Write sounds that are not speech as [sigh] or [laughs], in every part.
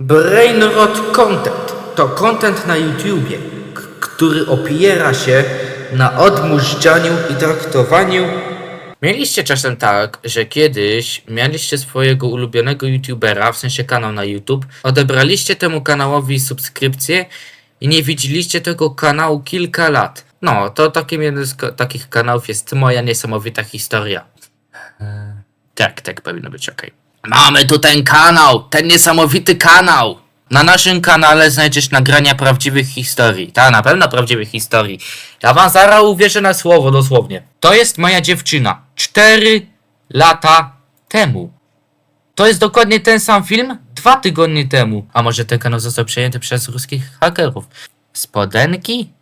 Brainrot Content to content na YouTubie, który opiera się na odmurzaniu i traktowaniu. Mieliście czasem tak, że kiedyś mieliście swojego ulubionego YouTubera, w sensie kanał na YouTube, odebraliście temu kanałowi subskrypcję i nie widzieliście tego kanału kilka lat. No, to takim jednym z takich kanałów jest moja niesamowita historia. Tak, tak powinno być ok. Mamy tu ten kanał, ten niesamowity kanał. Na naszym kanale znajdziesz nagrania prawdziwych historii. Ta, na pewno prawdziwych historii. Ja wam zaraz uwierzę na słowo, dosłownie. To jest moja dziewczyna. Cztery lata temu. To jest dokładnie ten sam film dwa tygodnie temu. A może ten kanał został przejęty przez ruskich hakerów? Spodenki?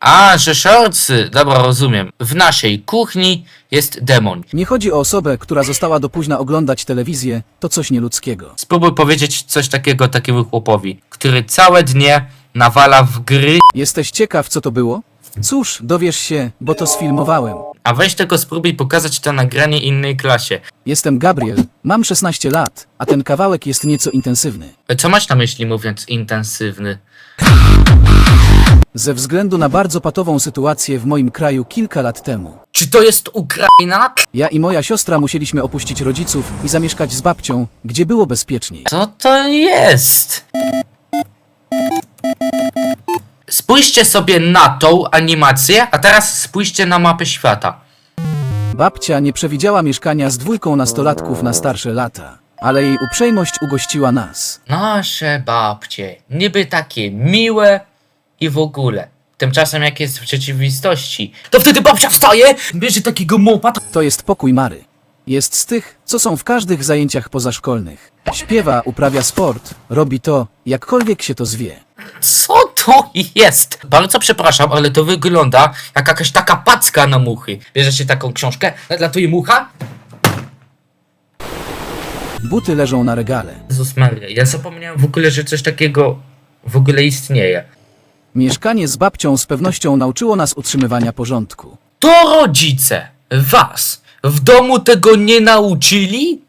A, że shortsy. Dobra, rozumiem. W naszej kuchni jest demon. Nie chodzi o osobę, która została do późna oglądać telewizję, to coś nieludzkiego. Spróbuj powiedzieć coś takiego takiemu chłopowi, który całe dnie nawala w gry, Jesteś ciekaw, co to było? Cóż, dowiesz się, bo to sfilmowałem. a weź tylko spróbuj pokazać to nagranie innej klasie. Jestem Gabriel, mam 16 lat, a ten kawałek jest nieco intensywny. Co masz na myśli mówiąc intensywny? Ze względu na bardzo patową sytuację w moim kraju kilka lat temu. Czy to jest Ukraina? Ja i moja siostra musieliśmy opuścić rodziców i zamieszkać z babcią, gdzie było bezpieczniej. Co to jest? Spójrzcie sobie na tą animację, a teraz spójrzcie na mapę świata. Babcia nie przewidziała mieszkania z dwójką nastolatków na starsze lata, ale jej uprzejmość ugościła nas. Nasze babcie, niby takie miłe i w ogóle. Tymczasem jak jest w rzeczywistości, to wtedy babcia wstaje, bierze takiego mopa, To jest pokój Mary. Jest z tych, co są w każdych zajęciach pozaszkolnych. Śpiewa, uprawia sport, robi to, jakkolwiek się to zwie. Co to jest? Bardzo przepraszam, ale to wygląda jak jakaś taka packa na muchy. Bierzecie taką książkę, latuje mucha? Buty leżą na regale. Jezus Maria, ja zapomniałem w ogóle, że coś takiego w ogóle istnieje. Mieszkanie z babcią z pewnością nauczyło nas utrzymywania porządku. To rodzice was w domu tego nie nauczyli?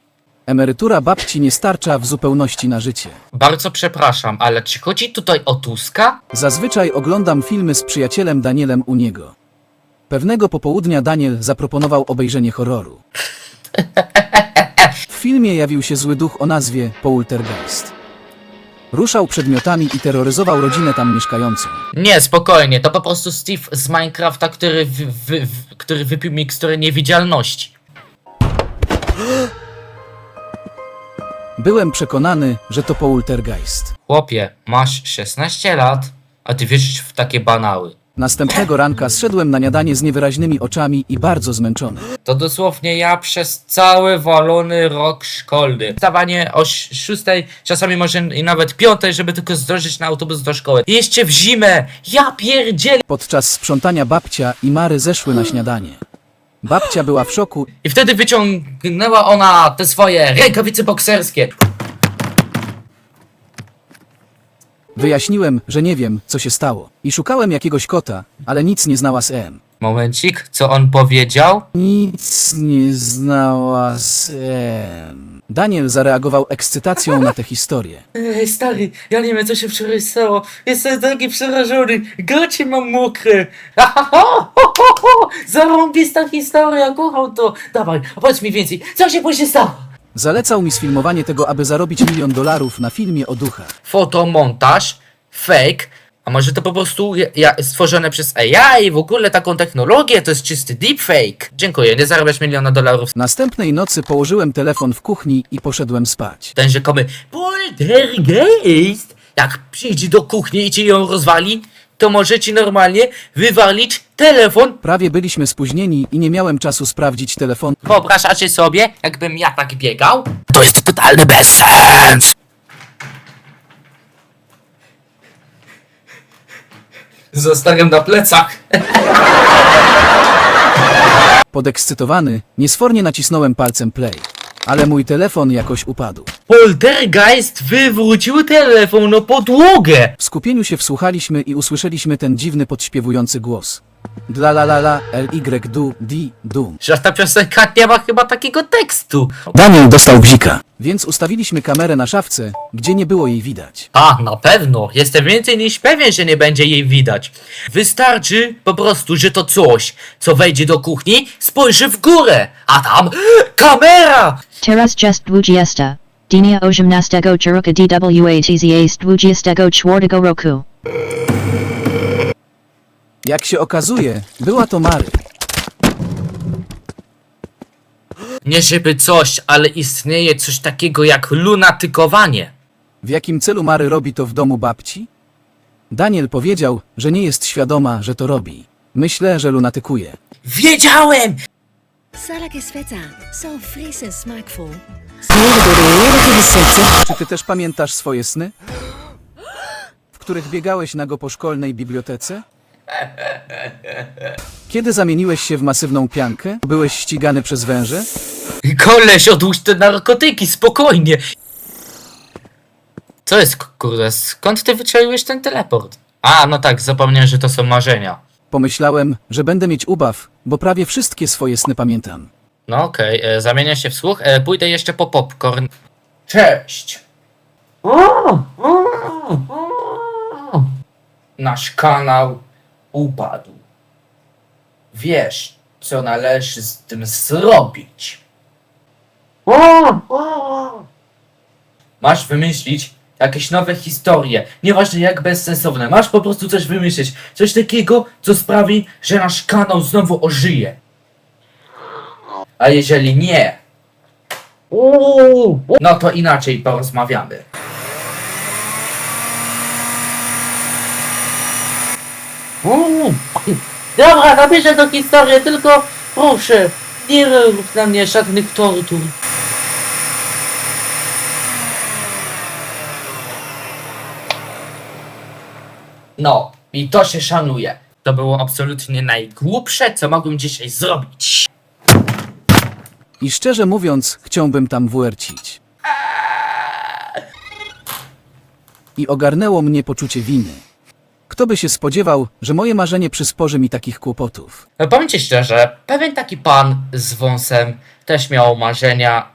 Emerytura babci nie starcza w zupełności na życie. Bardzo przepraszam, ale czy chodzi tutaj o Tuska? Zazwyczaj oglądam filmy z przyjacielem Danielem u niego. Pewnego popołudnia Daniel zaproponował obejrzenie horroru. [laughs] W filmie jawił się zły duch o nazwie Poltergeist. Ruszał przedmiotami i terroryzował rodzinę tam mieszkającą. Nie, spokojnie, to po prostu Steve z Minecrafta, który, wy, wy, w- który wypił miksturę niewidzialności. Byłem przekonany, że to Poltergeist. Chłopie, masz 16 lat, a ty wierzysz w takie banały. Następnego ranka zszedłem na niadanie z niewyraźnymi oczami i bardzo zmęczony. To dosłownie ja przez cały walony rok szkolny. Wstawanie o 6, czasami może i nawet 5, żeby tylko zdążyć na autobus do szkoły. I jeszcze w zimę! Ja pierdzielę! Podczas sprzątania babcia i Mary zeszły na śniadanie. Babcia była w szoku I wtedy wyciągnęła ona te swoje rękawice bokserskie. Wyjaśniłem, że nie wiem, co się stało. I szukałem jakiegoś kota, ale nic nie znała z M. Momencik, co on powiedział? Nic nie znała z M. Daniel zareagował ekscytacją na tę historię. [laughs] Ej, stary, ja nie wiem co się wczoraj stało. Jestem taki przerażony. Gacie mam mokre. [laughs] Zarąbista historia, kocham to. Dawaj, powiedz mi więcej. Co się później stało? Zalecał mi sfilmowanie tego, aby zarobić milion dolarów na filmie o duchach. Fotomontaż, fake, a może to po prostu ja, ja, stworzone przez AI, w ogóle taką technologię, to jest czysty deepfake. Dziękuję, nie zarabiasz miliona dolarów. Następnej nocy położyłem telefon w kuchni i poszedłem spać. Ten rzekomy poltergeist, jak przyjdzie do kuchni i ci ją rozwali, to może ci normalnie wywalić telefon. Prawie byliśmy spóźnieni i nie miałem czasu sprawdzić telefonu. Wyobrażacie sobie, jakbym ja tak biegał? To jest totalny bezsens! Zostawiam na plecach. Podekscytowany, niesfornie nacisnąłem palcem play. Ale mój telefon jakoś upadł. Poltergeist wywrócił telefon na podłogę. W skupieniu się wsłuchaliśmy i usłyszeliśmy ten dziwny podśpiewujący głos. Dla la la la, l y du, di, dum. Że ta piosenka nie ma chyba takiego tekstu. Daniel dostał bzika. Więc ustawiliśmy kamerę na szafce, gdzie nie było jej widać. A, na pewno. Jestem więcej niż pewien, że nie będzie jej widać. Wystarczy po prostu, że to coś, co wejdzie do kuchni, spojrzy w górę, a tam [gasps] kamera! Teraz jest dwudziesta. Dnia osiemnastego Churuka DWATZA z dwudziestego czwartego roku. Jak się okazuje, była to Mary. Nie żeby coś, ale istnieje coś takiego jak lunatykowanie. W jakim celu Mary robi to w domu babci? Daniel powiedział, że nie jest świadoma, że to robi. Myślę, że lunatykuje. Wiedziałem! Sveta, så frisen. Czy ty też pamiętasz swoje sny? W których biegałeś nago po szkolnej bibliotece? Kiedy zamieniłeś się w masywną piankę? Byłeś ścigany przez węże? Koleś, odłóż te narkotyki, spokojnie. Co jest, kurde, skąd ty wyczaiłeś ten teleport? A, no tak, zapomniałem, że to są marzenia. Pomyślałem, że będę mieć ubaw, bo prawie wszystkie swoje sny pamiętam. No okej, e, zamienię się w słuch, e, pójdę jeszcze po popcorn. Cześć! Nasz kanał upadł. Wiesz, co należy z tym zrobić. Masz wymyślić jakieś nowe historie, nieważne jak bezsensowne, masz po prostu coś wymyślić, coś takiego, co sprawi, że nasz kanał znowu ożyje. A jeżeli nie, no to inaczej porozmawiamy. Dobra, napiszę do historii, tylko proszę, nie rób na mnie żadnych tortur. No, i to się szanuje. To było absolutnie najgłupsze, co mogłem dzisiaj zrobić. I szczerze mówiąc, chciałbym tam wiercić. I ogarnęło mnie poczucie winy. Kto by się spodziewał, że moje marzenie przysporzy mi takich kłopotów? No, Powiem ci szczerze, pewien taki pan z wąsem też miał marzenia,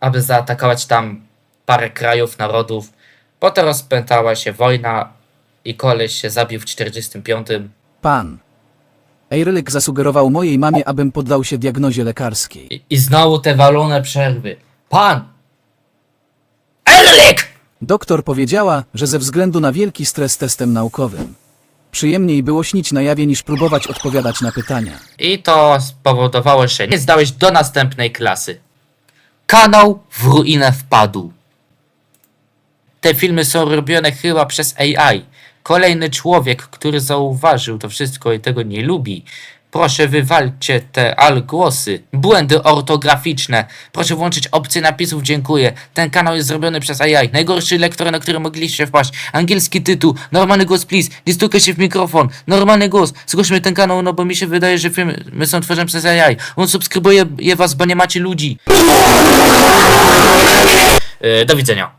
aby zaatakować tam parę krajów, narodów. Potem rozpętała się wojna i koleś się zabił w 45. Pan. Eirylyk zasugerował mojej mamie, abym poddał się diagnozie lekarskiej. I, i znowu te walone przerwy. Pan! Erlik! Doktor powiedziała, że ze względu na wielki stres testem naukowym. Przyjemniej było śnić na jawie niż próbować odpowiadać na pytania. I to spowodowało, że nie zdałeś do następnej klasy. Kanał w ruinę wpadł. Te filmy są robione chyba przez AI. Kolejny człowiek, który zauważył to wszystko i tego nie lubi. Proszę wywalcie te algłosy, błędy ortograficzne. Proszę włączyć opcję napisów, dziękuję. Ten kanał jest zrobiony przez AI. Najgorszy lektor, na który mogliście wpaść. Angielski tytuł, normalny głos, please. Nie stukaj się w mikrofon. Normalny głos. Zgłośmy ten kanał, no bo mi się wydaje, że filmy my są tworzone przez AI. On subskrybuje je was, bo nie macie ludzi. Yy, do widzenia.